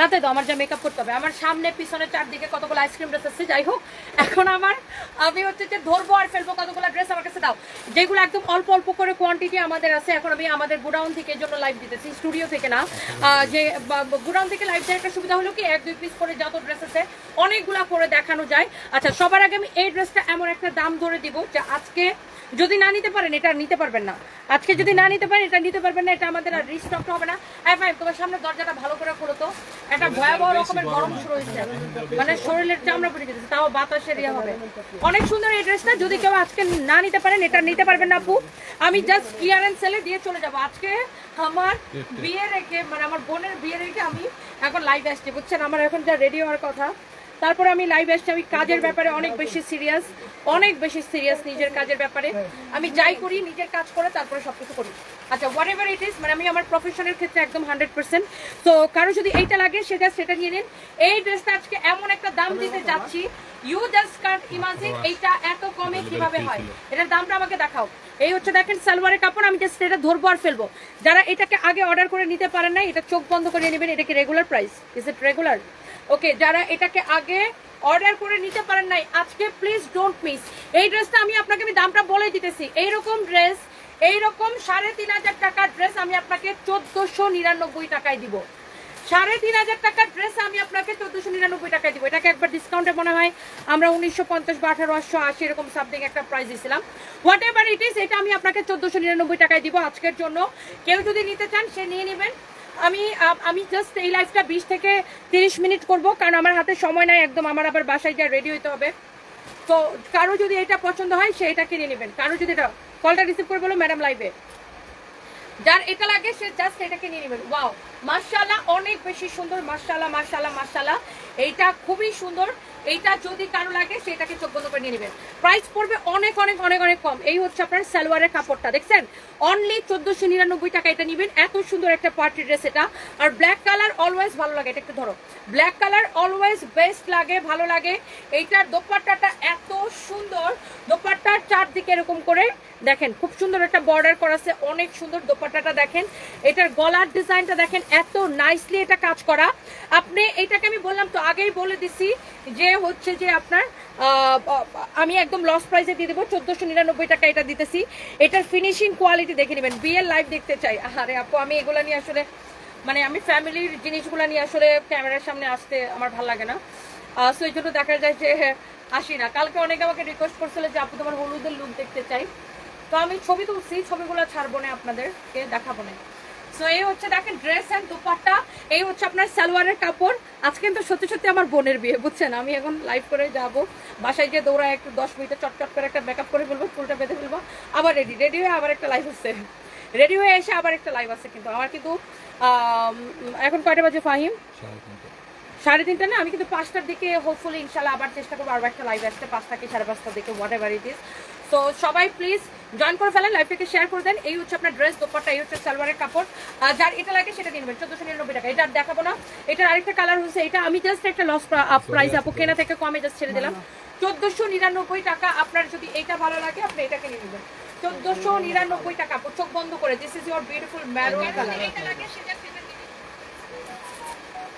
তাতে তো আমার যা মেকআপ করতে হবে। আমার সামনে, পিছনে, চারদিকে কতগুলো আইসক্রিম ড্রেস আছে যাই হোক, এখন আমার, আমি হচ্ছে যে ধরবো আর ফেলব কতগুলো ড্রেস আমার কাছে দাও। যেগুলো একদম অল্প অল্প করে কোয়ান্টিটি আমাদের আছে, এখন আমি আমাদের গোডাউন থেকে জন্য লাইভ দিতেছি স্টুডিও থেকে না। যে গোডাউন থেকে লাইভ দেওয়ার একটা সুবিধা হলো কি, এক, দুই পিস করে যত ড্রেস আছে, অনেকগুলা করে দেখানো যায়। আচ্ছা সবার আগে আমি এই ড্রেসটা এমন একটা দাম ধরে দিব যে আজকে যদি না নিতে পারেন, এটা নিতে পারবেন না। আজকে যদি না নিতে পারেন, এটা নিতে পারবেন না, এটা আমাদের আর রিস্টক হবে না। হ্যাঁ ভাই, তোমার সামনে দরজাটা ভালো করে খোলো তো। একটা ভয়াবহ রকমের গরম শুরু হয়েছে। মানে শরীরের চামড়া পড়ে যেতেছে তাও বাতাসের ইয়ে হবে। অনেক সুন্দর এই ড্রেসটা যদি কেউ আজকে না নিতে পারেন, এটা নিতে পারবেন না আপু। আমি জাস্ট ক্লিয়ারেন্স সেলে দিয়ে চলে যাব। আজকে আমার বিয়ে রেখে মানে আমার বোনের বিয়ে রেখে আমি এখন লাইভ আসছি, বুঝছেন? আমার এখন যা রেডি হওয়ার কথা তারপরে আমি লাইভ আসছি আমি কাজের ব্যাপারে অনেক বেশি সিরিয়াস অনেক বেশি সিরিয়াস নিজের কাজের ব্যাপারে। আমি যাই করি নিজের কাজ করে তারপরে সব কিছু করি। আচ্ছা হোয়াট এভার ইট ইস মানে আমি আমার প্রফেশনের ক্ষেত্রে একদম হান্ড্রেড পার্সেন্ট তো কারও যদি এইটা লাগে সেটা সেটা নিয়ে নিন। এই ড্রেসটা আজকে এমন একটা দাম দিতে যাচ্ছি ইউ জাস্ট কাট ইমাজিন এইটা এত কমে কীভাবে হয়। এটার দামটা আমাকে দেখাও। এই হচ্ছে দেখেন সালোয়ারের কাপড় আমি জাস্ট এটা ধরবো আর ফেলব। যারা এটাকে আগে অর্ডার করে নিতে পারেন না এটা চোখ বন্ধ করে নেবেন এটা কি regular price is it regular okay, যারা এটাকে আগে অর্ডার করে নিতে পারেন নাই, আজকে প্লিজ ডোন্ট মিস এই ড্রেসটা আমি আপনাকে, আমি দামটা বলে দিতেছি। এইরকম ড্রেস এইরকম সাড়ে তিন হাজার টাকার ড্রেস আমি আপনাকে চোদ্দশো নিরানব্বই টাকায় দিব। সাড়ে তিন হাজার টাকার ড্রেস আমি আপনাকে চোদ্দশো নিরানব্বই টাকায় দিব। এটাকে একবার ডিসকাউন্টে মনে হয় আমরা উনিশশো পঞ্চাশ বা আঠারোশো আশি এরকম সামথিং একটা প্রাইস দিয়েছিলাম হোয়াট এভার ইট ইস এটা আমি আপনাকে চোদ্দশো নিরানব্বই টাকায় দিব। আজকের জন্য কেউ যদি নিতে চান, সে নিয়ে নেবেন। আমি আমি জাস্ট এই লাইফটা বিশ থেকে তিরিশ মিনিট করব, কারণ আমার হাতে সময় নাই, একদম আমার আবার বাসায় যা রেডি হইতে হবে। তো কারও যদি এটা পছন্দ হয়, সে এটা কিনে নেবেন। কারও যদি এটা, কলটা রিসিভ করে বলো ম্যাডাম লাইভে যার এটা লাগে, সে জাস্ট এটাকে নিয়ে নেবেন ওয়াও মার্শাল্লাহ অনেক বেশি সুন্দর মার্শাল্লাহ মার্শাল্লাহ মার্শাল্লাহ এইটা খুবই সুন্দর। এইটা যদি কারও লাগে সেটাকে চোখ বন্ধ করে নিয়ে নেবেন। প্রাইস পড়বে অনেক অনেক অনেক অনেক কম। এই হচ্ছে আপনার সালোয়ারের কাপড়টা, দেখছেন? অনলি চোদ্দশো নিরানব্বই টাকা এটা নেবেন। এত সুন্দর একটা পার্টি ড্রেস এটা। আর ব্ল্যাক কালার অলওয়েজ ভালো লাগে, এটা একটু ধরো। ব্ল্যাক কালার অলওয়েজ বেস্ট লাগে, ভালো লাগে। এইটার দোপাট্টাটা এত সুন্দর। দোপাট্টার চারদিকে এরকম করে দেখেন, খুব সুন্দর একটা বর্ডার করা আছে, অনেক সুন্দর দোপাট্টাটা দেখেন। এটার গলার ডিজাইনটা দেখেন, এত নাইসলি এটা কাজ করা। আপনি এটাকে আমি বললাম তো, আগেই বলে দিছি যে হচ্ছে যে আপনার আমি একদম লস প্রাইসে দিয়ে দেবো, চোদ্দশো নিরানব্বই টাকা এটা দিতেছি। এটার ফিনিশিং কোয়ালিটি দেখে নেবেন বিয়ের লাইভ দেখতে চাই। আরে আপু, আমি এগুলো নিয়ে আসলে মানে আমি ফ্যামিলির জিনিসগুলো নিয়ে আসলে ক্যামেরার সামনে আসতে আমার ভালো লাগে না। সো এই জন্য দেখা যায় যে আসি না কালকে অনেকে আমাকে রিকোয়েস্ট করছিল যে, আপু, তোমার হলুদের লুক দেখতে চাই। তো আমি ছবি তুলছি ছবিগুলো ছাড়বো না আপনাদেরকে দেখাবো না। সো এই হচ্ছে দেখেন ড্রেস অ্যান্ড দুপাট্টা এই হচ্ছে আপনার সালোয়ারের কাপড়। আজকে কিন্তু সত্যি সত্যি আমার বোনের বিয়ে বুঝছেন? আমি এখন লাইভ করে যাব। বাসায় গিয়ে দৌড়ায় একটু দশ মিনিটে চটচট করে একটা মেকআপ করে ফেলব চুলটা বেঁধে ফেলব আবার রেডি রেডি হয়ে আবার একটা লাইভ হচ্ছে রেডি হয়ে এসে আবার একটা লাইভ আছে কিন্তু আমার কিন্তু এখন কয়টা বাজে ফাহিম? সাড়ে তিনটা। না? আমি কিন্তু পাঁচটার দিকে হোপফুলি ইনশাল্লাহ আবার চেষ্টা করব আবার একটা লাইভ আসতে পাঁচটা কি সাড়ে পাঁচটার দিকে হোয়াট এভার ইট ইস তো সবাই প্লিজ জয়েন করে ফেলেন লাইভটাকে শেয়ার করে দেন। এই হচ্ছে আপনার ড্রেস দোপাট্টা এই হচ্ছে সালোয়ারের কাপড়। আর যার এটা লাগে সেটা কিনবেন চোদ্দশো নিরানব্বই টাকা। এটা দেখাবো না। এটার আরেকটা কালার হচ্ছে এটা আমি জাস্ট একটা লস প্রাইস আপু কেনা থেকে কমে জাস্ট ছেড়ে দিলাম। চোদ্দশো নিরানব্বই টাকা আপনার যদি এইটা ভালো লাগে আপনি এটাকে নিয়ে নেবেন। চোদ্দশো নিরানব্বই টাকা চোখ বন্ধ করে this is your beautiful maroon colour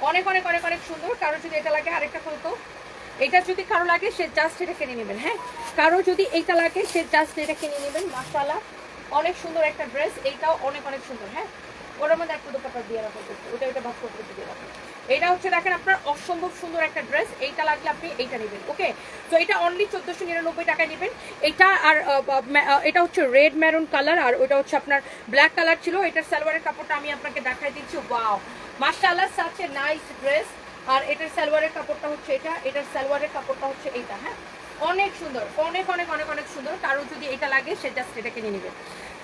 অনেক অনেক অনেক অনেক সুন্দর। কারও যদি এটা লাগে আরেকটা খুলতো এটা যদি কারও লাগে, সে জাস্ট এটা কিনে নেবেন হ্যাঁ? কারও যদি এইটা লাগে, সে জাস্ট এটা কিনে নেবেন মাসালা অনেক সুন্দর একটা ড্রেস এইটাও অনেক অনেক সুন্দর হ্যাঁ? ওটার মধ্যে একটা দুপাটা দিয়ে রাখো। ওটা ওটা ভাগ করতে দিয়ে রাখো। এটা হচ্ছে দেখেন আপনার অসম্ভব সুন্দর একটা ড্রেস এইটা লাগলে আপনি এইটা নেবেন ওকে তো এটা অনলি চোদ্দোশো নিরানব্বই টাকায় নেবেন। এটা আর বা- এটা হচ্ছে রেড ম্যারুন কালার আর ওটা হচ্ছে আপনার ব্ল্যাক কালার ছিল। এটার সালোয়ারের কাপড়টা আমি আপনাকে দেখাই দিচ্ছি ওয়াও মাশাআল্লাহ সাচ এ নাইস ড্রেস আর এটার সালোয়ারের কাপড়টা হচ্ছে এটা, এটার সালোয়ারের কাপড়টা হচ্ছে এইটা হ্যাঁ? অনেক সুন্দর, অনেক অনেক অনেক অনেক সুন্দর। কারও যদি এটা লাগে, সে জাস্ট এটা কিনে নেবে।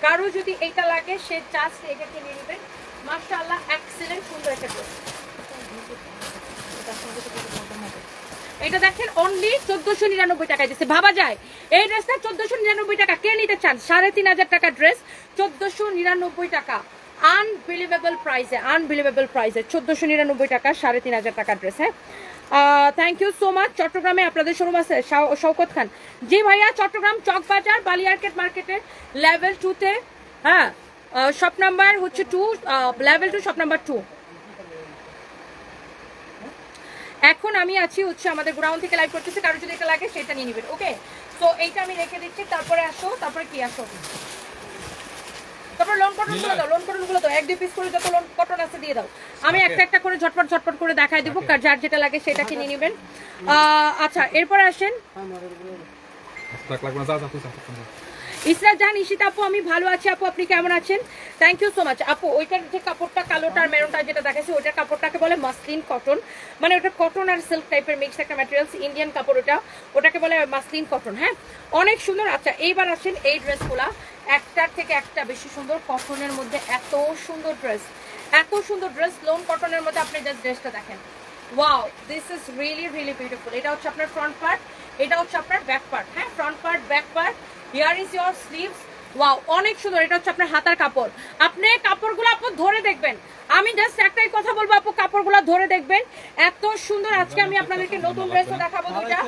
কারও যদি এটা লাগে, সে জাস্ট এটা কিনে নেবে। মাশাআল্লাহ এক্সেলেন্ট সুন্দর একটা ড্রেস এটা দেখেন অনলি চোদ্দশো নিরানব্বই টাকায় দিচ্ছে। ভাবা যায়, এই ড্রেসটা চোদ্দশো নিরানব্বই টাকা। কে নিতে চান? সাড়ে তিন হাজার টাকা ড্রেস চোদ্দশো নিরানব্বই টাকা। আনবিলিভেবল প্রাইসে আনবিলিভেবল প্রাইসে চোদ্দশো নিরানব্বই টাকা, সাড়ে তিন হাজার টাকার ড্রেস হ্যাঁ? থ্যাংক ইউ সো মাচ চট্টগ্রামে আপনাদের শোরুম আছে, শাও- শওকত খান। জি ভাইয়া, চট্টগ্রাম চকবাজার বালিয়ার্কেট মার্কেটে লেভেল টুতে হ্যাঁ? শপ নাম্বার হচ্ছে two level two shop number two এখন আমি আছি হচ্ছে আমাদের গ্রাউন্ড থেকে লাইভ করতেছি, কারও যদি এটা লাগে সেটা নিয়ে নেবেন ওকে তো এইটা আমি রেখে দিচ্ছি, তারপরে আসো, তারপরে কি আসো? তারপর লোন কটনগুলো দাও লোন কটনগুলো দাও এক দুই পিস করে যত লোন কটন আছে দিয়ে দাও আমি একটা একটা করে ঝটপট ঝটপট করে দেখাই দিব কার যার যেটা লাগে সেটা কিনে নেবেন আহ, আচ্ছা এরপর আসেন ইসরা জান ইশিতা আপু, আমি ভালো আছি আপু, আপনি কেমন আছেন? থ্যাংক ইউ সো মাচ আপু, ওইটার যে কাপড়টা কালোটা আর মেরুনটা যেটা দেখাচ্ছি ওইটার কাপড়টাকে বলে মাসলিন কটন। মানে ওটা কটন আর সিল্ক টাইপের মিক্স একটা ম্যাটেরিয়ালস ইন্ডিয়ান কাপড় ওটা। ওটাকে বলে মাসলিন কটন হ্যাঁ? অনেক সুন্দর। আচ্ছা এইবার আসেন এই ড্রেসগুলা একটার থেকে একটা বেশি সুন্দর। কটনের মধ্যে এত সুন্দর ড্রেস এত সুন্দর ড্রেস লোন কটনের মধ্যে আপনি জাস্ট ড্রেসটা দেখেন। Wow this is really really beautiful এটা হচ্ছে আপনার ফ্রন্ট পার্ট এটা হচ্ছে আপনার ব্যাক পার্ট হ্যাঁ? Front part back part here is your sleeves wow অনেক সুন্দর। এটা হচ্ছে আপনার হাতার কাপড়। আপনি কাপড়গুলো আপু ধরে দেখবেন। আমি জাস্ট একটাই কথা বলব আপু কাপড়গুলো ধরে দেখবেন। এত সুন্দর আজকে আমি আপনাদেরকে নতুন ড্রেসও দেখাবো দুইটা।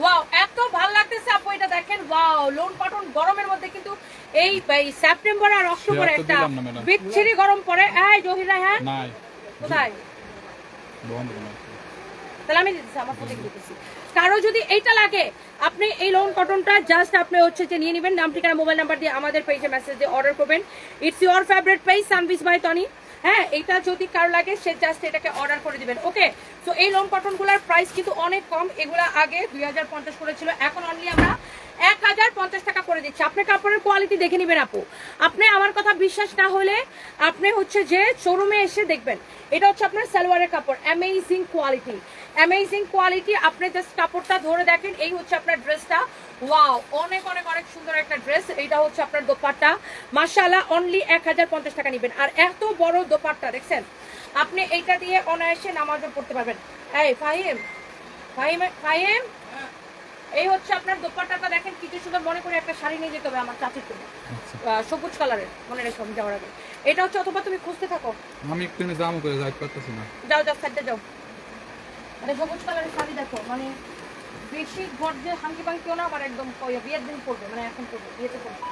ওয়াও এত ভালো লাগতেছে আপু এটা দেখেন। ওয়াও লোন কটন গরমের মধ্যে কিন্তু এই সেপ্টেম্বর আর অক্টোবরে একটা। বিচ্ছিরি গরম পড়ে। এই জহিরা হ্যাঁ? নাই। কোথায়? তাহলে আমি দিতেছি আমার ফোনে দিতেছি। কারও যদি এইটা লাগে, আপনি এই লোন কটনটা জাস্ট আপনি হচ্ছে যে নিয়ে নেবেন। নাম, ঠিকানা মোবাইল নাম্বার দিয়ে আমাদের পেজে মেসেজ দিয়ে অর্ডার করবেন। It's your favourite page Sanvis by Tony হ্যাঁ এটা যদি কারও লাগে, সে জাস্ট এটাকে অর্ডার করে দিবেন। ওকে তো এই লোন কটনগুলোর প্রাইস কিন্তু অনেক কম। এগুলা আগে দুই হাজার পঞ্চাশ করে ছিল এখন অনলি আমরা এক হাজার পঞ্চাশ টাকা করে দিচ্ছি। আপনি কাপড়ের কোয়ালিটি দেখে নেবেন আপু। আপনি আমার কথা বিশ্বাস না হলে আপনি হচ্ছে যে শোরুমে এসে দেখবেন। এটা হচ্ছে আপনার সালোয়ারের কাপড়। অ্যামেজিং কোয়ালিটি অ্যামেজিং কোয়ালিটি আপনি জাস্ট কাপড়টা ধরে দেখেন এই হচ্ছে আপনার ড্রেসটা ওয়াও অনেক অনেক অনেক সুন্দর একটা ড্রেস এইটা হচ্ছে আপনার দোপাট্টা। মাশাআল্লাহ অনলি এক হাজার পঞ্চাশ টাকা নেবেন। আর এত বড় দোপাট্টা দেখছেন? আপনি এইটা দিয়ে অনায়াসে নামাজও পড়তে পারবেন। এই ফাহিম ফাহিম ফাহিম এই হচ্ছে আপনার দোপাট্টাটা দেখেন কিছু সুন্দর মনে করে একটা শাড়ি নিয়ে যেতে হবে আমার চাচির জন্য। আহ, সবুজ কালারের মনে রেখো আমি যাওয়ার আগে। এটা হচ্ছে অথবা তুমি খুঁজতে থাকো। আমি একটু জাম করে যাইতে পারতেছি না। যাও যাও সাইডে যাও। মানে সবুজ কালারের শাড়ি দেখো মানে বেশি হাঙ্কি পাঙ্কিও না, আবার একদম বিয়ের দিন পড়বে মানে এখন পড়বে বিয়েতে পড়বে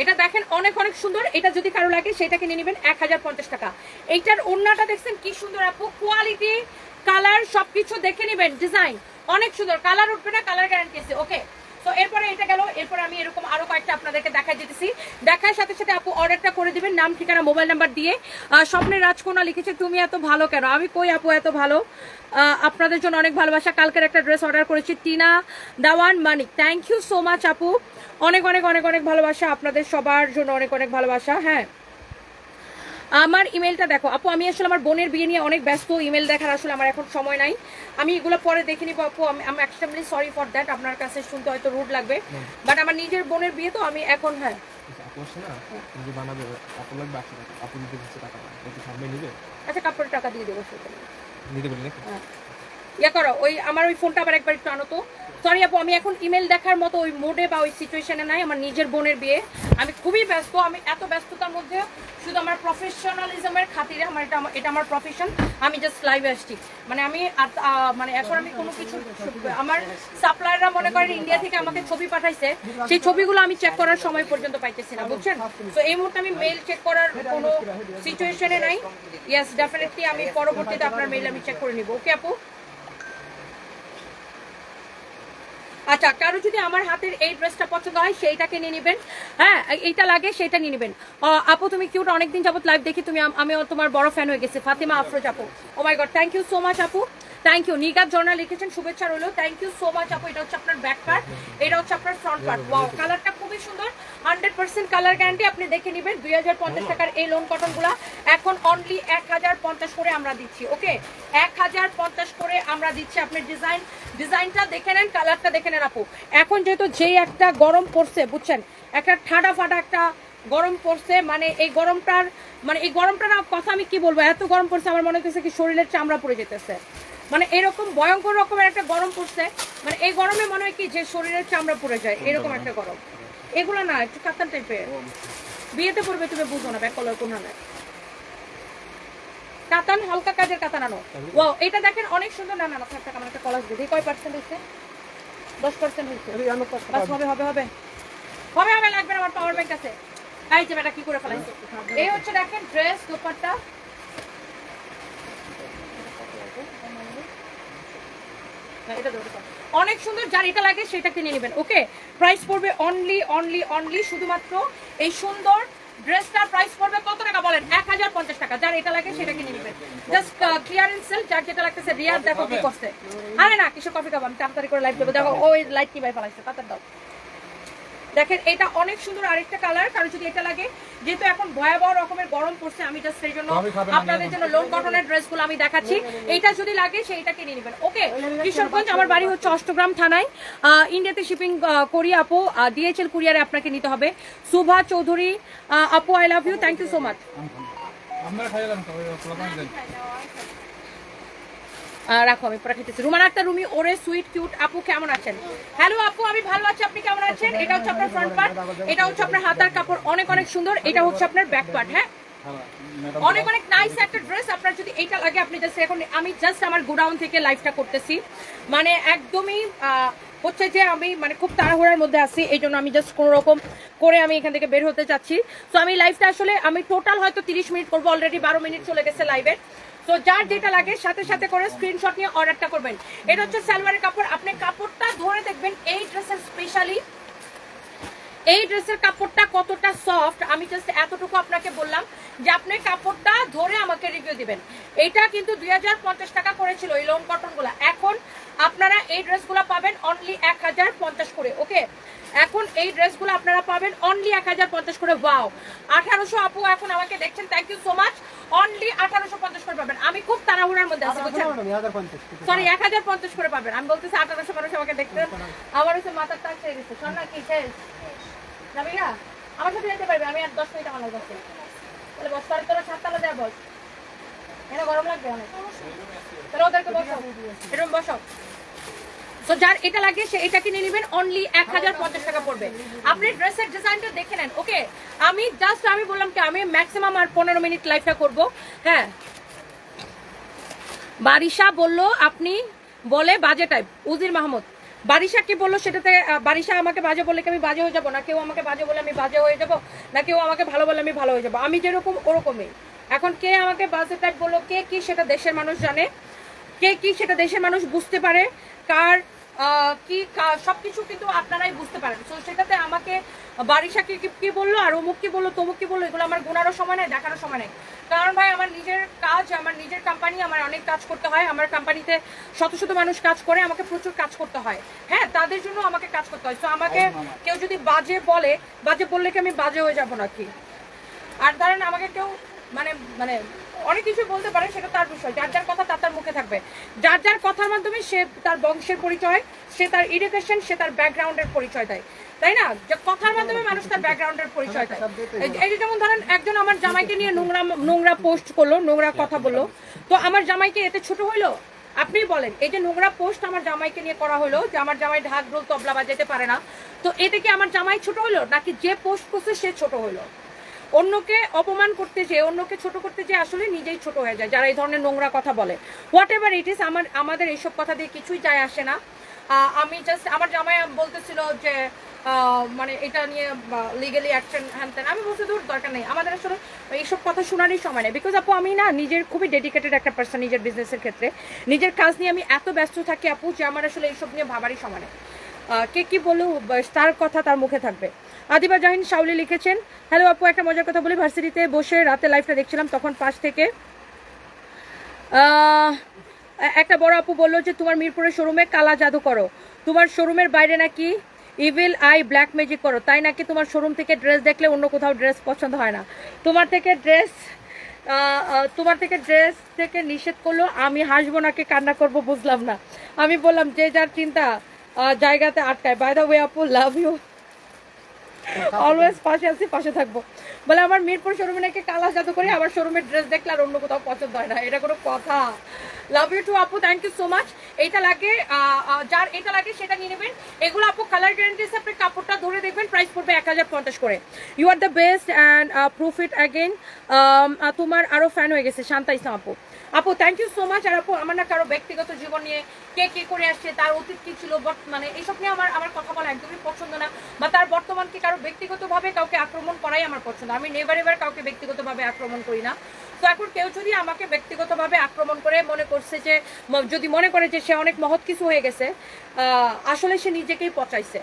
এটা দেখেন অনেক অনেক সুন্দর, এটা যদি কারও লাগে সেটা কিনে নেবেন, এক হাজার পঞ্চাশ টাকা। এইটার ওড়নাটা দেখছেন কি সুন্দর আপু কোয়ালিটি কালার সবকিছু দেখে নেবেন ডিজাইন অনেক সুন্দর কালার উঠবে না কালার গ্যারান্টি আছে ওকে তো এরপরে এটা গেল, এরপর আমি এরকম আরও কয়েকটা আপনাদেরকে দেখাই দিতেছি। দেখার সাথে সাথে আপু অর্ডারটা করে দিবেন, নাম, ঠিকানা, মোবাইল নাম্বার দিয়ে। স্বপ্নের রাজকন্যা লিখেছে, তুমি এত ভালো কেন? আমি কই আপু এত ভালো? আপনাদের জন্য অনেক ভালোবাসা। কালকের একটা ড্রেস অর্ডার করেছি, Tina Dewan Manik. Thank you so much আপু। অনেক অনেক অনেক অনেক ভালোবাসা আপনাদের সবার জন্য, অনেক অনেক ভালোবাসা হ্যাঁ। আমার ইমেলটা দেখো আপু আমি আসলে আমার বোনের বিয়ে নিয়ে অনেক ব্যস্ত ইমেল দেখার আসলে আমার এখন সময় নাই। আমি এগুলো পরে দেখে নিবো আপু আমি এক্সট্রিমলি সরি ফর দ্যাট আপনার কাছে শুনতে হয়তো রুড লাগবে। বাট আমার নিজের বোনের বিয়ে তো আমি এখন হ্যাঁ। নিবে? আচ্ছা কাপড়ের টাকা দিয়ে দেবো সেটা। নিতে বলি হ্যাঁ। ইয়া করো ওই আমার ওই ফোনটা আবার একবার একটু আনো তো। সরি আপু, আমি এখন ইমেল দেখার মতো ওই মোডে বা ওই সিচুয়েশনে নাই, আমার নিজের বোনের বিয়ে। আমি খুবই ব্যস্ত, আমি এত ব্যস্ততার মধ্যে শুধু আমার প্রফেশনালিজমের খাতিরে আমার এটা এটা আমার প্রফেশন আমি জাস্ট লাইভে আসছি। মানে আমি মানে এখন আমি কোনো কিছু, আমার সাপ্লায়াররা মনে করেন ইন্ডিয়া থেকে আমাকে ছবি পাঠাইছে, সেই ছবিগুলো আমি চেক করার সময় পর্যন্ত পাইতেছি না, বুঝছেন? তো এই মুহূর্তে আমি মেল চেক করার কোনো সিচুয়েশনে নাই। ইয়েস ডেফিনেটলি আমি পরবর্তীতে আপনার মেল আমি চেক করে নিব। ওকে আপু? আচ্ছা কারও যদি আমার হাতের এই ড্রেসটা পছন্দ হয়, সেইটাকে নিয়ে নেবেন। হ্যাঁ এইটা লাগে সেটা নিয়ে নেবেন। আপু, তুমি কিউট অনেকদিন যাবত লাইভ দেখি, তুমি আমি তোমার বড় ফ্যান হয়ে গেছে। ফাতিমা, আফরোজ আপু। ও my god thank you so much আপু। থ্যাংক ইউ নিগাত জর্নাল লিখেছেন শুভেচ্ছা রইল। থ্যাংক ইউ সো মাচ আপু। এটা হচ্ছে আপনার ব্যাক পার্ট এটা হচ্ছে আপনার ফ্রন্ট পার্ট ওয়াও কালারটা খুবই সুন্দর। হান্ড্রেড পার্সেন্ট কালার গ্যারান্টি আপনি দেখে নেবেন। দুই হাজার পঞ্চাশ টাকার এই লোন কটনগুলা এখন অনলি এক হাজার পঞ্চাশ করে আমরা দিচ্ছি ওকে এক হাজার পঞ্চাশ করে আমরা দিচ্ছি আপনি ডিজাইন ডিজাইনটা দেখে নেন কালারটা দেখে নেন আপু। এখন যেহেতু যেই একটা গরম পড়ছে বুঝছেন? একটা ঠাডা ফাটা একটা গরম পড়ছে মানে এই গরমটার মানে এই গরমটার কথা আমি কি বলব? এত গরম পড়ছে আমার মনে হচ্ছে কি শরীরের চামড়া পড়ে যেতেছে। মানে এরকম ভয়ঙ্কর রকমের একটা গরম পড়ছে। মানে এই গরমে মনে হয় কি যে শরীরের চামড়া পড়ে যায় এরকম একটা গরম। এগুলো না একটু কাতান টাইপের বিয়েতে পড়বে তুমি বুঝো না ব্যাক কলার কোনো নাই কাতান হালকা কাজের কাতান আনো। ওয়াও এটা দেখেন অনেক সুন্দর। না না না থাক আমার একটা কলাজ দিই। কয় পার্সেন্ট হয়েছে? দশ পার্সেন্ট হয়েছে। বাস হবে হবে হবে। হবে হবে লাগবে আমার পাওয়ার ব্যাংক আছে। এই যে বেটা কি করে ফেলাইছে? এই হচ্ছে দেখেন ড্রেস দোপাট্টা হ্যাঁ, এটা ধরে রাখো। অনেক সুন্দর যার এটা লাগে সেটা কিনে নেবেন, ওকে? প্রাইস পড়বে অনলি অনলি অনলি শুধুমাত্র এই সুন্দর ড্রেসটার প্রাইস পড়বে কত টাকা বলেন? এক হাজার পঞ্চাশ টাকা। যার এটা লাগে সেটা কিনে নেবেন। জাস্ট ক্লিয়ারেন্স সেল যার যেটা লাগতেছে রিয়ার দেখো কি করছে। আরে না কিছু কফি খাব? আমি তাড়াতাড়ি করে লাইট দেবো দেখো, ওই লাইট কি ভাই ফেলাইছে? তাড়াতাড়ি দাও। দেখেন এটা অনেক সুন্দর আরেকটা কালার কারণ যদি এটা লাগে। যেহেতু এখন ভয়াবহ রকমের গরম পড়ছে আমি জাস্ট সেই জন্য আপনাদের জন্য লোন কটনের ড্রেসগুলো আমি দেখাচ্ছি। এইটা যদি লাগে সেইটা কিনে নেবেন। ওকে কিশোরগঞ্জ আমার বাড়ি হচ্ছে অষ্টগ্রাম থানায়। আহ, ইন্ডিয়াতে শিপিং করি আপু। ডিএচএল কুরিয়ারে আপনাকে নিতে হবে। সুভা চৌধুরী আপু I love you thank you so much আমরা খাই গেলাম সবাই পোলাপান দেন রাখো, আমি পরে খেতেছি। রুমান আক্তার, রুমি, ওরে সুইট, কিউট, আপু কেমন আছেন? হ্যালো আপু, আমি ভালো আছি, আপনি কেমন আছেন? এটা হচ্ছে আপনার ফ্রন্ট পার্ট এটা হচ্ছে আপনার হাতার কাপড় অনেক অনেক সুন্দর, এটা হচ্ছে আপনার ব্যাক পার্ট হ্যাঁ? অনেক অনেক নাইস একটা ড্রেস আপনার যদি এইটা লাগে, আপনি জাস্ট এখন, আমি জাস্ট আমার গোডাউন থেকে লাইভটা করতেছি। মানে একদমই হচ্ছে যে আমি মানে খুব তাড়াহুড়ার মধ্যে আছি, এই জন্য আমি জাস্ট কোনো রকম করে আমি এখান থেকে বের হতে চাচ্ছি। তো আমি লাইভটা আসলে, আমি টোটাল হয়তো তিরিশ মিনিট করব অলরেডি বারো মিনিট চলে গেছে লাইভের তো যার যেটা লাগে, সাথে সাথে করে স্ক্রিনশট নিয়ে অর্ডারটা করবেন। এটা হচ্ছে সালোয়ারের কাপড়। আপনি কাপড়টা ধরে দেখবেন, এই ড্রেসের স্পেশালি এই ড্রেসের কাপড়টা কতটা সফট আমি জাস্ট এতটুকু আপনাকে বললাম যে আপনি কাপড়টা ধরে আমাকে রিভিউ দিবেন। এটা কিন্তু দুই হাজার পঞ্চাশ টাকা করেছিল এই লোন কটনগুলো এখন আপনারা এই ড্রেসগুলো পাবেন অনলি এক হাজার পঞ্চাশ করে ওকে এখন এই ড্রেসগুলো আপনারা পাবেন অনলি এক হাজার পঞ্চাশ করে ওয়াও আঠারোশো আপু এখন আমাকে দেখছেন thank you so much only আঠারোশো পঞ্চাশ করে পাবেন। আমি খুব তাড়াহুড়ার মধ্যে আছি বুঝছেন? সরি এক হাজার পঞ্চাশ করে পাবেন। আমি বলতেছি আঠারোশো মানুষ আমাকে দেখতেন আমার হচ্ছে মাথার টাক ছেড়ে গেছে শোন না কি শেষ। আমার সাথে যেতে পারবে? আমি আর দশ মিনিট আমার লাগবে বস তাহলে তোরা সাততলা দেয় বস। যার এটা লাগে সে এটা কিনে নেবেন অনলি এক হাজার পঞ্চাশ টাকা পড়বে। আপনি ড্রেসের ডিজাইনটা দেখে নেন ওকে আমি জাস্ট আমি বললাম কি, আমি ম্যাক্সিমাম আর পনেরো মিনিট লাইফটা করব হ্যাঁ? বারিশা বলল, আপনি বলে বাজে টাইপ উজির মাহমুদ। বারিশা কি বলল সেটাতে বারিশা আমাকে বাজে বলে কি আমি বাজে হয়ে যাব? না কেউ আমাকে বাজে বলে আমি বাজে হয়ে যাব? না কেউ আমাকে ভালো বলে আমি ভালো হয়ে যাব? আমি যেরকম, ওরকমই। এখন কে আমাকে বাজে টাইপ বলল কে কি সেটা দেশের মানুষ জানে? কে কি সেটা দেশের মানুষ বুঝতে পারে? কার কি কা- সবকিছু কিন্তু আপনারাই বুঝতে পারেন। তো সেটাতে আমাকে বারিশা কি কি- কি বলল? আর অমুক কি বলল? তমুক কি বলল? এগুলো আমার গুণারও সময় নেই দেখারও সময় নেই। কারণ ভাই আমার নিজের কাজ আমার নিজের কোম্পানি আমার অনেক কাজ করতে হয়। আমার কোম্পানিতে শত শত মানুষ কাজ করে আমাকে প্রচুর কাজ করতে হয়। হ্যাঁ তাদের জন্য আমাকে কাজ করতে হয়। তো আমাকে কেউ যদি বাজে বলে বাজে বললে কি আমি বাজে হয়ে যাব নাকি? আর ধরেন আমাকে কেউ মানে মানে অনেক কিছু বলতে পারে সেটা তার বিষয়। যার যার কথা তার তার মুখে থাকবে। যার যার কথার মাধ্যমে সে তার বংশের পরিচয়, সে তার এডুকেশন সে তার ব্যাকগ্রাউন্ডের পরিচয় দেয়। তাই না? যে কথার মাধ্যমে মানুষ তার ব্যাকগ্রাউন্ডের পরিচয় দেয়। এই- যে যেমন ধরেন, একজন আমার জামাইকে নিয়ে নোংরা নোংরা পোস্ট করল, নোংরা কথা বলল। তো আমার জামাইকে এতে ছোট হইল? আপনি বলেন, এই যে নোংরা পোস্ট আমার জামাইকে নিয়ে করা হলো, যে আমার জামাই ঢাক, ঢোল, তবলা বাজাতে পারে না, তো এতে কি আমার জামাই ছোট হলো নাকি যে পোস্ট করছে সে ছোট হইল? অন্যকে অপমান করতে যে, অন্যকে ছোট করতে যে আসলে নিজেই ছোট হয়ে যায়, যারা এই ধরনের নোংরা কথা বলে। হোয়াট এভার ইট ইস আমার, আমাদের এইসব কথা দিয়ে কিছুই যায় আসে না। আমি জাস্ট আমার জামাই বলতেছিল যে মানে এটা নিয়ে লিগালি অ্যাকশন হ্যান। আমি বলতে দূর দরকার নেই। আমাদের আসলে এইসব কথা শোনারই সময় নেই। বিকজ আপু, আমি না নিজের খুবই ডেডিকেটেড একটা পার্সন নিজের বিজনেসের ক্ষেত্রে। নিজের কাজ নিয়ে আমি এত ব্যস্ত থাকি আপু, যে আমার আসলে এইসব নিয়ে ভাবারই সময় নেই। কে কী বলল তার কথা তার মুখে থাকবে। আদিবা জাহিন শাওলি লিখেছেন হ্যালো আপু, একটা মজার কথা বলি, ভার্সিটিতে বসে রাতে লাইভটা দেখছিলাম, তখন পাশ থেকে একটা বড় আপু বলল যে, তোমার মিরপুরের শোরুমে কালা জাদু করো। তোমার শোরুমের বাইরে নাকি ইভিল আই ব্ল্যাক ম্যাজিক করো। তাই নাকি তোমার শোরুম থেকে ড্রেস দেখলে অন্য কোথাও ড্রেস পছন্দ হয় না? তোমার থেকে ড্রেস তোমার থেকে ড্রেস থেকে নিষেধ করল, আমি হাসবো নাকি, কান্না করব, বুঝলাম না। আমি বললাম, যে যার চিন্তা জায়গাতে আটকায়। বাই দ্য ওয়ে আপু লাভ ইউ অলওয়েজ পাশে আছি, পাশে থাকব। বলে আমার মিরপুর শোরুমে নাকি কালা জাদু করে আমার শোরুমের ড্রেস দেখলে আর অন্য কোথাও পছন্দ হয় না। এটা কোনো কথা। লাভ ইউ টু আপু থ্যাংক ইউ সো মাচ এইটা লাগে যার এটা লাগে সেটা নিয়ে নেবেন। এগুলো আপু কালার গ্যারান্টি আপনি কাপড়টা ধরে দেখবেন প্রাইস পড়বে এক হাজার পঞ্চাশ করে। You are the best and proof it again তোমার আরও ফ্যান হয়ে গেছে, শান্তা ইসলাম আপু। আপু থ্যাংক ইউ সো মাচ আর আপু, আমার না কারও ব্যক্তিগত জীবন নিয়ে কে কে করে আসছে, তার অতীত কি ছিল মানে এইসব নিয়ে আমার আমার কথা বলা একদমই পছন্দ না। বা তার বর্তমানকে কারও ব্যক্তিগতভাবে কাউকে আক্রমণ করাই আমার পছন্দ। আমি নেভার এভার কাউকে ব্যক্তিগতভাবে আক্রমণ করি না। তো এখন কেউ যদি আমাকে ব্যক্তিগতভাবে আক্রমণ করে, মনে করছে যে যদি মনে করে যে সে অনেক মহৎ কিছু হয়ে গেছে আসলে সে নিজেকেই পচাইছে।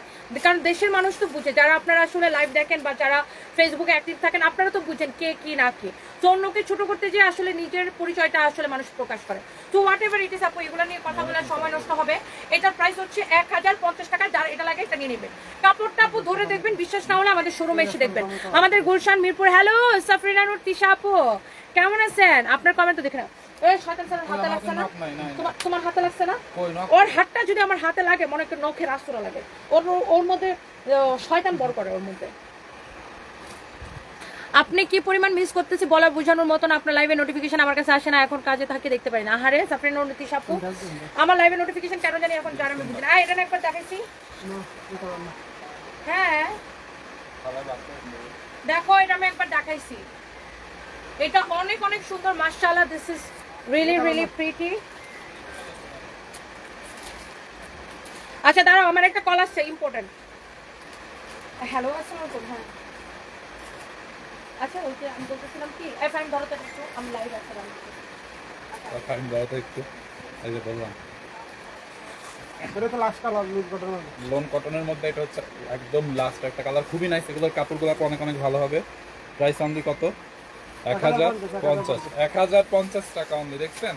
কারণ দেশের মানুষ তো বুঝে, যারা আপনারা আসলে লাইভ দেখেন বা যারা ফেসবুকে অ্যাক্টিভ থাকেন, আপনারা তো বুঝেন কে কি, না কি। তো অন্যকে ছোট করতে যে আসলে নিজের পরিচয়টা আসলে মানুষ প্রকাশ করে। তো হোয়াট এভার ইট ইস আপু, এগুলো নিয়ে কথা বলার সময় নষ্ট হবে। এটার প্রাইস হচ্ছে এক হাজার পঞ্চাশ টাকা, যার এটা লাগে এটা নিয়ে নেবেন। কাপড়টা আপু ধরে দেখবেন, বিশ্বাস না হলে আমাদের শোরুমে এসে দেখবেন। আমাদের গুলশান মিরপুর। হ্যালো সাফরিনা নুর, তিশা আপু, কেমন আছেন? আপনার কমেন্ট তো দেখে না তোমার হাতে লাগছে না? ওর হাতটা যদি আমার হাতে লাগে মনে নখের আস্তরা লাগে। ওর ওর মধ্যে শয়তান বর করে ওর মধ্যে। আপনি কি পরিমাণ মিস করতেছি বলা বোঝানোর মতন? আপনার লাইভে নোটিফিকেশন আমার কাছে আসে না এখন কাজে থাকি দেখতে পারি না। আহারে সাফরিন নীতি সাপু আমার লাইভে নোটিফিকেশন কেন জানি এখন জানা আমি বুঝি না। এটা না একবার দেখাইছি। হ্যাঁ। দেখো এটা আমি একবার দেখাইছি। এটা অনেক অনেক সুন্দর মাশাআল্লাহ this is really really pretty আচ্ছা দাঁড়াও আমার একটা কল আসছে ইম্পর্টেন্ট হ্যালো আসসালামু আলাইকুম হ্যাঁ। আচ্ছা ওই যে আমি বলতেছিলাম কি এফ আইম ধরো তো একটু আমি লাইভ আসলাম আমি দাও তো একটু এই যে বললাম। এটা তো last colour loose button lawn কটনের মধ্যে এটা হচ্ছে একদম লাস্ট একটা কালার খুবই নাইস এগুলোর কাপড়গুলো অনেক অনেক ভালো হবে। প্রাইস অনলি কত? এক হাজার পঞ্চাশ এক হাজার পঞ্চাশ টাকা অনলি দেখছেন?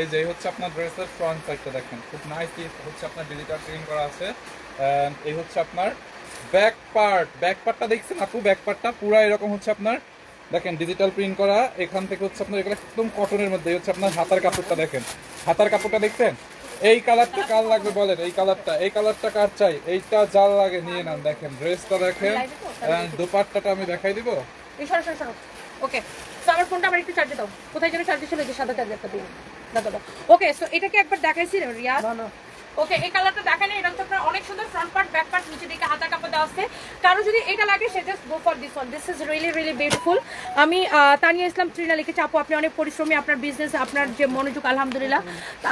এই যে হচ্ছে আপনার ড্রেসের ফ্রন্ট সাইডটা দেখেন। খুব নাইস হচ্ছে আপনার ডিজিটাল প্রিন্ট করা আছে। এই হচ্ছে আপনার ব্যাক পার্ট ব্যাক পার্টটা দেখছেন আপু? ব্যাক পার্টটা পুরো এরকম হচ্ছে আপনার দেখেন ডিজিটাল প্রিন্ট করা। এখান থেকে হচ্ছে আপনার এগুলো একদম কটনের মধ্যে হচ্ছে আপনার হাতার কাপড়টা দেখেন। হাতার কাপড়টা দেখছেন? এই কালারটা কার লাগবে বলেন? এই কালারটা এই কালারটা কার চাই? এইটা যার লাগে নিয়ে নেন। দেখেন ড্রেসটা দেখেন দোপাট্টাটা আমি দেখাই দিব। ওকে তো আমার ফোনটা আবার একটু চার্জে দাও। কোথায় যেন চার্জে ছিল যে সাদা চার্জারটা দিও দাদা দাও। ওকে সো এটাকে একবার দেখাইছি না না। ওকে এই কালারটা দেখেন এটা হচ্ছে আপনার অনেক সুন্দর ফ্রন্ট পার্ট ব্যাক পার্ট নিচে দিকে হাতা কাপড় দেওয়া আছে। কারও যদি এটা লাগে সে just go for this one this is really really beautiful আমি তানিয়া ইসলাম ত্রিনা লিখেছি আপু আপনি অনেক পরিশ্রমী আপনার বিজনেস আপনার যে মনোযোগ আলহামদুলিল্লাহ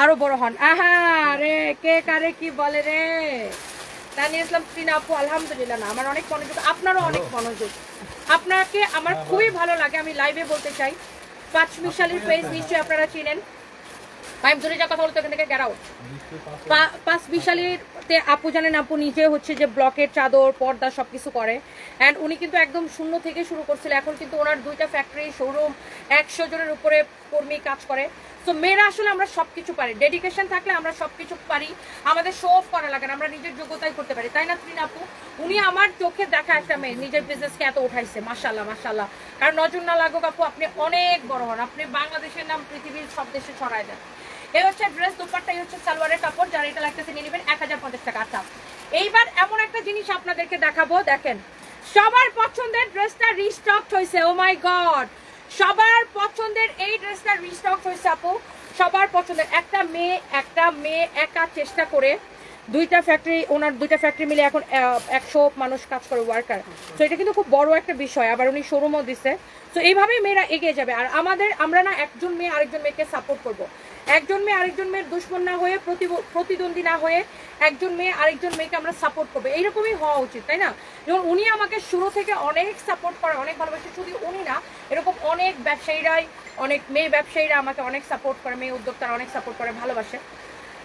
আরও বড় হন। আহা রে কে কারে কি বলে রে? তানিয়া ইসলাম ত্রিনা আপু আলহামদুলিল্লাহ না আমার অনেক মনোযোগ আপনারও অনেক মনোযোগ। আপনাকে আমার খুবই ভালো লাগে, আমি লাইভে বলতে চাই। পাঁচ মিশালির পেজ নিশ্চয়ই আপনারা চিনেন। ধরে যা কথা এখান থেকে পাঁচ আপু জানেন, আপু নিজে হচ্ছে যে ব্লকের চাদর, পর্দা সবকিছু করে। অ্যান্ড উনি কিন্তু একদম শূন্য থেকে শুরু করছিল, এখন কিন্তু ওনার দুইটা ফ্যাক্টরি শোরুম একশো জনের উপরে কর্মী কাজ করে। তো মেয়েরা আসলে আমরা সবকিছু পারি। ডেডিকেশন থাকলে আমরা সবকিছু পারি। আমাদের শো অফ করা লাগে না, আমরা নিজের যোগ্যতাই করতে পারি। তাই না, ত্রিন আপু? উনি আমার চোখে দেখা একটা মেয়ে, নিজের বিজনেসকে এত উঠাইছে। মাসাল্লাহ মাসাল্লাহ কারণ নজর না লাগুক আপু, আপনি অনেক বড় হন। আপনি বাংলাদেশের নাম পৃথিবীর সব দেশে ছড়ায় দেন। এই হচ্ছে ড্রেস দুপারটাই হচ্ছে সালোয়ারের কাপড়। যারা এটা লাগতেছে নিয়ে নেবেন এক হাজার পঞ্চাশ টাকা। আচ্ছা এইবার এমন একটা জিনিস আপনাদেরকে দেখাবো, দেখেন। সবার পছন্দের ড্রেসটা রিস্টক হয়েছে ও মাই গড সবার পছন্দের এই ড্রেসটা রিস্টক হয়েছে আপু। সবার পছন্দের। একটা মেয়ে একটা মেয়ে একা চেষ্টা করে দুইটা ফ্যাক্টরি ওনার দুইটা ফ্যাক্টরি মিলে এখন একশো মানুষ কাজ করে ওয়ার্কার তো এটা কিন্তু খুব বড় একটা বিষয়। আবার উনি শোরুমও দিচ্ছে তো এইভাবেই মেয়েরা এগিয়ে যাবে। আর আমাদের, আমরা না একজন মেয়ে আরেকজন মেয়েকে সাপোর্ট করব। একজন মেয়ে আরেকজন মেয়ের দুশ্মন না হয়ে প্রতিদ্বন্দ্বী না হয়ে একজন মেয়ে আরেকজন মেয়েকে আমরা সাপোর্ট করব। এইরকমই হওয়া উচিত, তাই না? যেমন উনি আমাকে শুরু থেকে অনেক সাপোর্ট করে অনেক ভালোবাসে। শুধু উনি না, এরকম অনেক ব্যবসায়ীরাই, অনেক মেয়ে ব্যবসায়ীরা আমাকে অনেক সাপোর্ট করে, মেয়ে উদ্যোক্তারা অনেক সাপোর্ট করে, ভালোবাসে।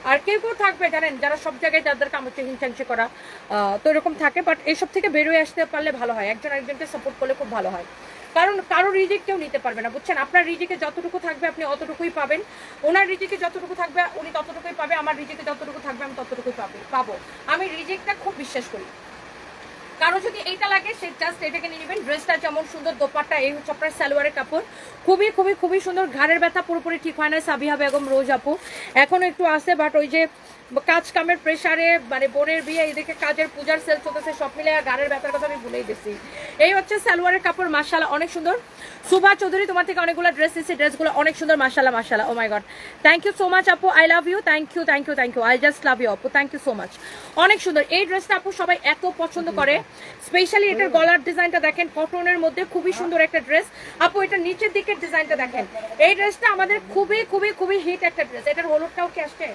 আর কেউ কেউ থাকবে, জানেন, যারা সব জায়গায় যাদের কাম হচ্ছে হিংসাংসি করা তো এরকম থাকে বাট এইসব থেকে বেরোয় আসতে পারলে ভালো হয়। একজন আরেকজনকে সাপোর্ট করলে খুব ভালো হয়। কারণ কারও রিজিক কেউ নিতে পারবে না, বুঝছেন? আপনার রিজিকে যতটুকু থাকবে আপনি অতটুকুই পাবেন। ওনার রিজিকে যতটুকু থাকবে, উনি ততটুকুই পাবে, আমার রিজিকে যতটুকু থাকবে, আমি ততটুকুই পাবে, পাবো। আমি রিজিকটা খুব বিশ্বাস করি। কারও যদি এইটা লাগে, সে জাস্ট এটাকে নিয়ে নেবেন। ড্রেসটা যেমন সুন্দর, দোপাট্টা, এই হচ্ছে আপনার সালোয়ারের কাপড়। খুবই খুবই খুবই সুন্দর। ঘাড়ের ব্যথা পুরোপুরি ঠিক হয় না, সাবিহা বেগম, রোজ আপু। এখন একটু আছে বাট ওই যে কাজ কামের প্রেসারে মানে বোনের বিয়ে এদিকে কাজের পূজার সেল চলতেছে সব মিলে গাড়ের ব্যথার কথা আমি ভুলেই গেছি। এই হচ্ছে সালোয়ারের কাপড় মাসালা অনেক সুন্দর। সুভা চৌধুরী তোমার থেকে অনেকগুলো ড্রেস এসেছে ড্রেসগুলো অনেক সুন্দর মাসালা মাসালা ও my god thank you so much আপু I love you thank you thank you thank you I just love you আপু থ্যাংক ইউ সো মাচ অনেক সুন্দর এই ড্রেসটা আপু সবাই এত পছন্দ করে স্পেশালি এটার গলার ডিজাইনটা দেখেন কটনের মধ্যে খুবই সুন্দর একটা ড্রেস আপু এটা নিচের দিকের ডিজাইনটা দেখেন। এই ড্রেসটা আমাদের খুবই খুবই খুবই হিট একটা ড্রেস এটার হলুদটাও কি আসছে?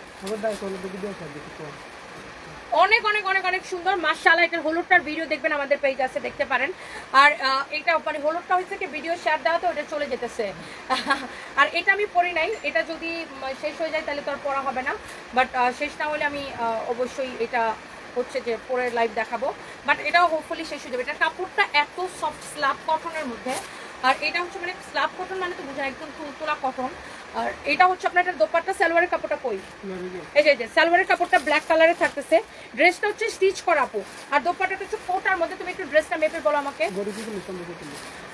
অনেক অনেক অনেক অনেক সুন্দর। মাশাআল্লাহ, এটার হলুদটার ভিডিও দেখবেন আমাদের পেজ আছে, দেখতে পারেন। আর এটা মানে হলুদটা হচ্ছে কি ভিডিও শেয়ার দেওয়া তো ওটা চলে যেতেছে। আর এটা আমি পড়ি নাই, এটা যদি শেষ হয়ে যায়, তাহলে তো আর পড়া হবে না। বাট শেষ না হলে আমি অবশ্যই এটা হচ্ছে যে, পরে লাইভ দেখাবো। বাট এটাও হোপফুলি শেষ হয়ে যাবে। এটা কাপড়টা এত সফট স্ল্যাব কটনের মধ্যে। আর এটা হচ্ছে মানে স্ল্যাব কটন মানে তো বোঝা একদম তুলতুলা কটন আর এটা হচ্ছে আপনার একটা দোপাট্টা সালোয়ারের কাপড়টা কই? এই যে যে সালোয়ারের কাপড়টা ব্ল্যাক কালারে থাকতেছে। ড্রেসটা হচ্ছে স্টিচ করা আপু। আর দোপাট্টাটা হচ্ছে কোটার মধ্যে তুমি একটু ড্রেসটা মেপে বলো আমাকে।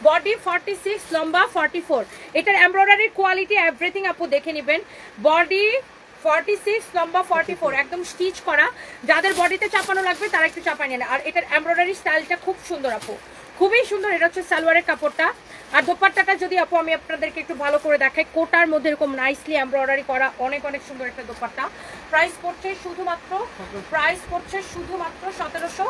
বডি ফর্টি সিক্স লম্বা ফর্টি ফোর এটার এমব্রয়ডারির কোয়ালিটি এভরিথিং আপু দেখে নেবেন। বডি ফর্টি সিক্স লম্বা ফর্টি ফোর একদম স্টিচ করা। যাদের বডিতে চাপানো লাগবে তারা একটু চাপাই নেন। আর এটার এমব্রয়ডারি স্টাইলটা খুব সুন্দর আপু। খুবই সুন্দর, এটা হচ্ছে সালোয়ারের কাপড়টা। আর দোপাট্টাটা যদি আপু আমি আপনাদেরকে একটু ভালো করে দেখাই, কোটার মধ্যে এরকম নাইসলি এমব্রয়ডারি করা অনেক অনেক সুন্দর একটা দোপাট্টা। প্রাইস পড়ছে শুধুমাত্র প্রাইস পড়ছে শুধুমাত্র সতেরোশো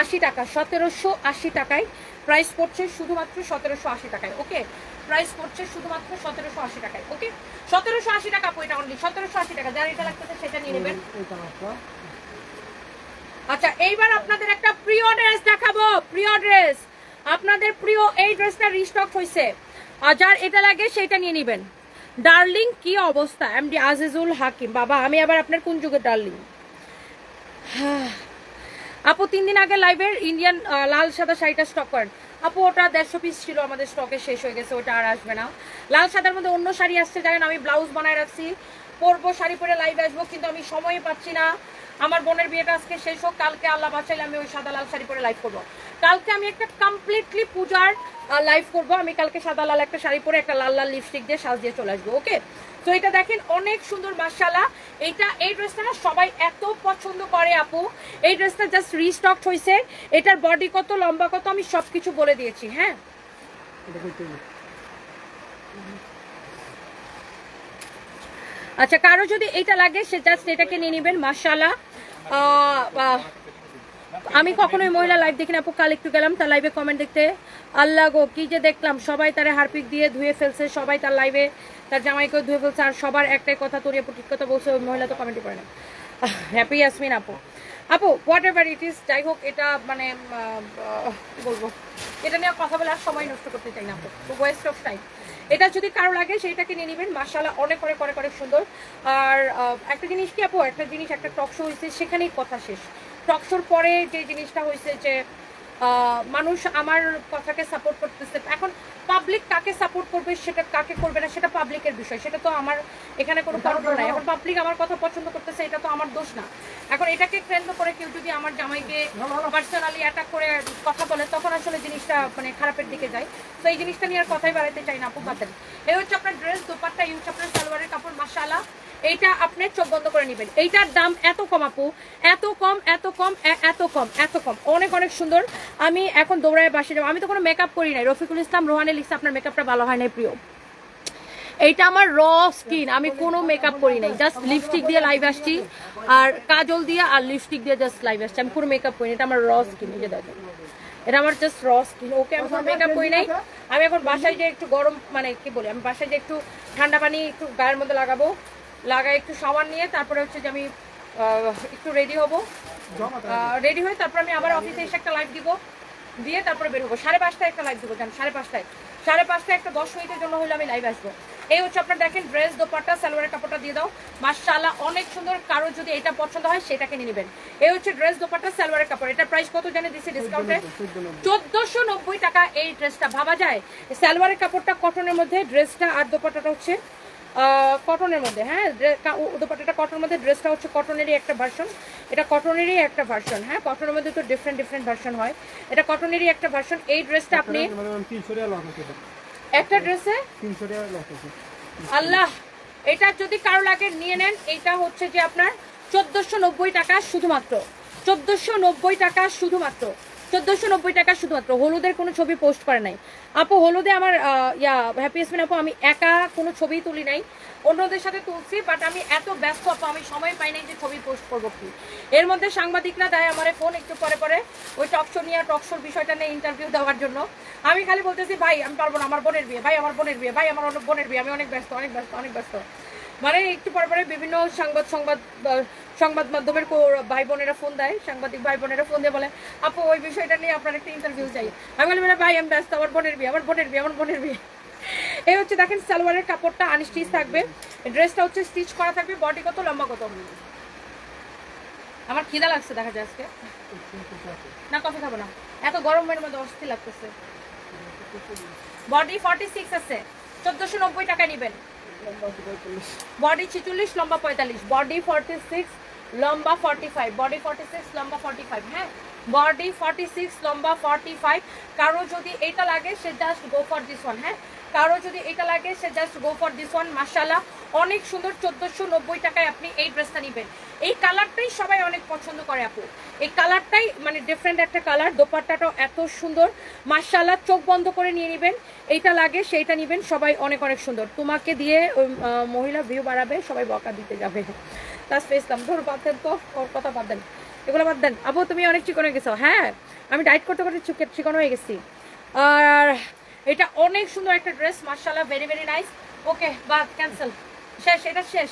আশি টাকা, সতেরোশো আশি টাকায়। প্রাইস পড়ছে শুধুমাত্র সতেরোশো আশি টাকায় ওকে প্রাইস পড়ছে শুধুমাত্র সতেরোশো আশি টাকায় ওকে সতেরোশো আশি টাকা আপু, এটা অনলি সতেরোশো আশি টাকা, যার এটা লাগতেছে সেটা নিয়ে নেবেন। আচ্ছা এইবার আপনাদের একটা প্রিয় ড্রেস দেখাবো, প্রিয় ড্রেস। আপনাদের প্রিয় এই ড্রেসটা রিস্টক হয়েছে আর যার এটা লাগে সেটা নিয়ে নেবেন। ডার্লিং কি অবস্থা? এমডি আজিজুল হাকিম বাবা, আমি আবার আপনার কোন যুগের ডার্লিং আপু, তিন দিন আগে লাইভের ইন্ডিয়ান লাল সাদা শাড়িটা স্টক করেন। আপু, ওটা দেড়শো পিস ছিল, আমাদের স্টকে শেষ হয়ে গেছে, ওটা আর আসবে না। লাল সাদার মধ্যে অন্য শাড়ি আসছে, জানেন, আমি ব্লাউজ বানায় রাখছি। পরবো শাড়ি পরে লাইভে আসব, কিন্তু আমি সময় পাচ্ছি না। আমার বোনের বিয়েটা আজকে শেষ হোক, কালকে আল্লাহ বাঁচাইলে আমি ওই সাদা লাল শাড়ি পরে লাইভ করব। কালকে আমি একটা কমপ্লিটলি পূজার লাইভ করব। আমি কালকে সাদা লাল একটা শাড়ি পরে একটা লাল লাল লিপস্টিক দিয়ে সাজ দিয়ে চলে আসব ওকে তো এটা দেখেন, অনেক সুন্দর মাসালা এইটা এই ড্রেসটা না সবাই এত পছন্দ করে আপু। এই ড্রেসটা জাস্ট রিস্টক হয়েছে এটার বডি কত, লম্বা কত, আমি সব কিছু বলে দিয়েছি হ্যাঁ? আচ্ছা কারও যদি এটা লাগে, সে জাস্ট এটাকে নিয়ে নেবেন মাসালা আমি কখনোই মহিলা লাইভ দেখি না, আপু, কাল একটু গেলাম তার লাইভে কমেন্ট দেখতে। আল্লাহ গো, কি যে দেখলাম, সবাই তারে হারপিক দিয়ে ধুয়ে ফেলছে, সবাই তার লাইভে তার জামাইকেও ধুয়ে ফেলছে, আর সবার একটাই কথা তরিয়ে ঠিক কথা বলছে, ওই মহিলা তো কমেন্টই করে না। হ্যাপি ইয়াসমিন আপু। আপু হোয়াট এভার ইট ইস যাই হোক, এটা মানে বলব, এটা নিয়ে কথা বলে আর সময় নষ্ট করতে চাই না আপু। ওয়েস্ট অফ টাইম এটা যদি কারও লাগে সেটাকে নিয়ে নেবেন। মাসালা অনেক অনেক অনেক অনেক সুন্দর। আর একটা জিনিস কি আপু? একটা জিনিস, একটা টক শো হয়েছে সেখানেই কথা শেষ। টক শোর পরে যে জিনিসটা হয়েছে যে মানুষ আমার কথাকে সাপোর্ট করতেছে। এখন পাবলিক কাকে সাপোর্ট করবে সেটা কাকে করবে না সেটা পাবলিকের বিষয়। সেটা তো আমার এখানে কোনো কন্ট্রোল নাই। এখন পাবলিক আমার কথা পছন্দ করতেছে এটা তো আমার দোষ না। এখন এটাকে কেন্দ্র করে কেউ যদি আমার জামাইকে পার্সোনালি অ্যাটাক করে কথা বলে তখন আসলে জিনিসটা মানে খারাপের দিকে যায়। তো এই জিনিসটা নিয়ে আর কথাই বাড়াইতে চাই না আপু বাতেন এই হচ্ছে আপনার ড্রেস দোপাট্টা এই হচ্ছে আপনার সালোয়ারের কাপড় মাসালা এইটা আপনি চোখ বন্ধ করে নেবেন। এইটার দাম এত কম আপু এত কম এত কম এত কম এত কম। অনেক অনেক সুন্দর। আমি এখন দৌড়ায় বাসে যাব। আমি তো কোনো মেকআপ করি নাই। রফিকুল ইসলাম রোহানে লিখছে, আপনার মেকআপটা ভালো হয় নাই প্রিয়। এইটা আমার র স্কিন আমি কোনো মেকআপ করি নাই জাস্ট লিপস্টিক দিয়ে লাইভ আসছি, আর কাজল দিয়ে আর লিপস্টিক দিয়ে জাস্ট লাইভ আসছি, আমি কোনো মেকআপ করি এটা আমার র স্কিন দেখেন। এটা আমার জাস্ট র স্কিন ওকে আমি কোনো মেকআপ করি নাই, আমি এখন বাসায় যে একটু গরম মানে কি বলি, আমি বাসায় যে একটু ঠান্ডা পানি, একটু গায়ের মধ্যে লাগাবো লাগাই একটু সাবান নিয়ে, তারপরে হচ্ছে যে আমি একটু রেডি হব। রেডি হয়ে তারপর আমি আবার অফিসে এসে একটা লাইভ দিব। দিয়ে তারপরে বের হব। সাড়ে পাঁচটায় একটা লাইভ দেবো সাড়ে পাঁচটায়। সাড়ে পাঁচটায় একটা দশ মিনিটের জন্য হলে আমি লাইভ আসব। এই হচ্ছে আপনার দেখেন ড্রেস দোপাট্টা, সালোয়ারের কাপড়টা দিয়ে দাও। মাশাআল্লাহ, অনেক সুন্দর কারও যদি এটা পছন্দ হয় সেটাকে নিয়ে নেবেন। এই হচ্ছে ড্রেস দোপাট্টা, সালোয়ারের কাপড়। এটা প্রাইস কত জানে দিচ্ছে ডিসকাউন্টে চোদ্দশো নব্বই টাকা এই ড্রেসটা ভাবা যায়? সালোয়ারের কাপড়টা কটনের মধ্যে ড্রেসটা আর দোপাট্টাটা হচ্ছে কটনের মধ্যে। হ্যাঁ দোপাট্টাটা কটনের মধ্যে ড্রেসটা হচ্ছে কটনেরই একটা ভার্সন এটা কটনেরই একটা ভার্সন হ্যাঁ? কটনের মধ্যে তো ডিফারেন্ট ডিফারেন্ট ভার্সন হয়। এটা কটনেরই একটা ভার্সন এই ড্রেসটা আপনি একটা ড্রেসে আল্লাহ! এটা যদি কারও লাগে নিয়ে নেন। এটা হচ্ছে যে আপনার চোদ্দোশো নব্বই টাকা শুধুমাত্র। চোদ্দোশো নব্বই টাকা শুধুমাত্র। চোদ্দোশো নব্বই টাকা শুধুমাত্র। হলুদের কোনো ছবি পোস্ট করে নাই। আপু, হলুদে আমার ইয়া হ্যাপি আসমিন আপু, আমি একা কোনো ছবি তুলি নাই। অন্যদের সাথে তুলছি বাট আমি এত ব্যস্ত আপু, আমি সময় পাই নাই যে ছবি পোস্ট করব কি। এর মধ্যে সাংবাদিকরা দেয় আমার ফোন একটু পরে পরে ওই টকশো নিয়ে টকশোর বিষয়টা নিয়ে ইন্টারভিউ দেওয়ার জন্য। আমি খালি বলতেছি, ভাই, আমি পারব না, আমার বোনের বিয়ে, ভাই, আমার বোনের বিয়ে, ভাই, আমার বোনের বিয়ে, আমি অনেক ব্যস্ত অনেক ব্যস্ত অনেক ব্যস্ত। মানে একটু পরে পরে বিভিন্ন সংবাদ সংবাদ সংবাদ মাধ্যমের ভাই বোনেরা ফোন দেয়, সাংবাদিক ভাই বোনেরা ফোন দিয়ে বলে, আপু, ওই বিষয়টা নিয়ে আপনার একটা ইন্টারভিউ চাই। আমি বলি "মানে ভাই, আমি ব্যস্ত, আমার বোনের বিয়ে, আমার বোনের বিয়ে, আমার বোনের বিয়ে। এই হচ্ছে, দেখেন, সালোয়ারের কাপড়টা আনস্টিচ থাকবে। ড্রেসটা হচ্ছে স্টিচ করা থাকবে বডি কত লম্বা, কত আমার খিদা লাগছে দেখা যায় আজকে। না কফি খাব না। এত গরমের মধ্যে অস্থির লাগতেছে। বডি ফর্টি সিক্স আছে। চোদ্দশো নব্বই টাকা নেবেন। বডি ছিচল্লিশ, লম্বা পঁয়তাল্লিশ। বডি ফর্টি সিক্স লম্বা forty five body forty six লম্বা ফর্টি ফাইভ হ্যাঁ? বডি ফর্টি সিক্স লম্বা ফর্টি ফাইভ কারও যদি এটা লাগে, সে just go for this one হ্যাঁ? কারও যদি এটা লাগে, সে just go for this one মাসাল্লাহ অনেক সুন্দর, চোদ্দোশো নব্বই টাকায় আপনি এই ড্রেসটা নেবেন। এই কালারটাই সবাই অনেক পছন্দ করে, আপু। এই কালারটাই মানে ডিফারেন্ট একটা কালার, দোপাট্টাটাও এত সুন্দর। মাসাল্লাহ চোখ বন্ধ করে নিয়ে নেবেন। এইটা লাগে, সেইটা নেবেন। সবাই অনেক অনেক সুন্দর। তোমাকে দিয়ে মহিলা ভিউ বাড়াবে, সবাই বকা দিতে যাবে। তার ফেস দাম ধরো, বাদ দেন তো, ওর কথা বাদ দেন। এগুলো বাদ দেন। আবু তুমি অনেক চিকন হয়ে গেছো। হ্যাঁ আমি ডাইট করতে করতে চুকে চিকন হয়ে গেছি। আর এটা অনেক সুন্দর একটা ড্রেস মার্শাল্লাহ ভেরি ভেরি নাইস ওকে বাদ ক্যান্সেল শেষ, এটা শেষ।